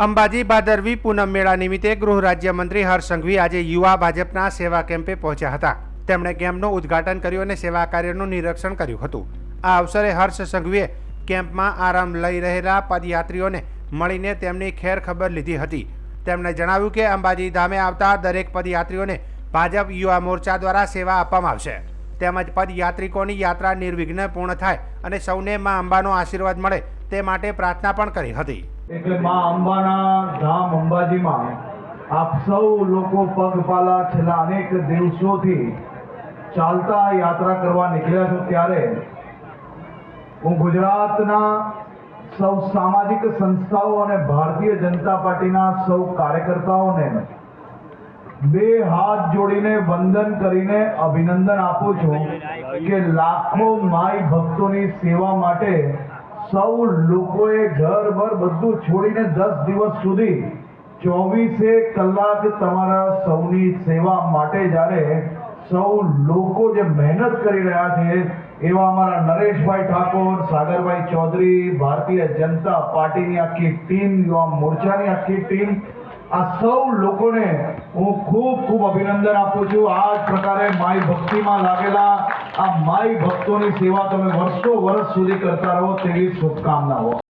અંબાજી ભાદરવી પૂનમ મેળા નિમિત્તે ગૃહ રાજ્યમંત્રી હર્ષ સંઘવી આજે યુવા ભાજપના સેવા કેમ્પે પહોંચ્યા હતા. તેમણે કેમ્પનું ઉદ્ઘાટન કર્યું અને સેવા કાર્યનું નિરીક્ષણ કર્યું હતું. આ અવસરે હર્ષ સંઘવીએ કેમ્પમાં આરામ લઈ રહેલા પદયાત્રીઓને મળીને તેમની ખેર ખબર લીધી હતી. તેમણે જણાવ્યું કે અંબાજી ધામે આવતા દરેક પદયાત્રીઓને ભાજપ યુવા મોરચા દ્વારા સેવા આપવામાં આવશે. તેમજ પદયાત્રિકોની યાત્રા નિર્વિઘ્ન પૂર્ણ થાય અને સૌને મા અંબાનો આશીર્વાદ મળે તે માટે પ્રાર્થના પણ કરી હતી. એટલે માં અંબાના ધામ અંબાજીમાં આપ સૌ લોકો પગપાલા છેલ્લા અનેક દિવસોથી ચાલતા યાત્રા કરવા નીકળ્યા છો ત્યારે હું ગુજરાતના સૌ સામાજિક સંસ્થાઓ અને ભારતીય જનતા પાર્ટીના સૌ કાર્યકર્તાઓને બે હાથ જોડીને વંદન કરીને અભિનંદન આપું છું કે લાખો માય ભક્તોની સેવા માટે સૌ લોકોએ ઘર બર બધું છોડીને દસ દિવસ સુધી ચોવીસે કલાક તમારા સૌની સેવા માટે જ્યારે સૌ લોકો જે મહેનત કરી રહ્યા છે, એવા અમારા નરેશભાઈ ઠાકોર, સાગરભાઈ ચૌધરી, ભારતીય જનતા પાર્ટીની આખી ટીમ, યુવા મોરચાની આખી ટીમ આ સૌ લોકોને હું ખૂબ ખૂબ અભિનંદન આપું છું. આ પ્રકારે માઈ ભક્તિમાં લાગેલા આ માઈ ભક્તોની સેવા તમે વર્ષો વર્ષ સુધી કરતા રહો તેવી શુભકામનાઓ.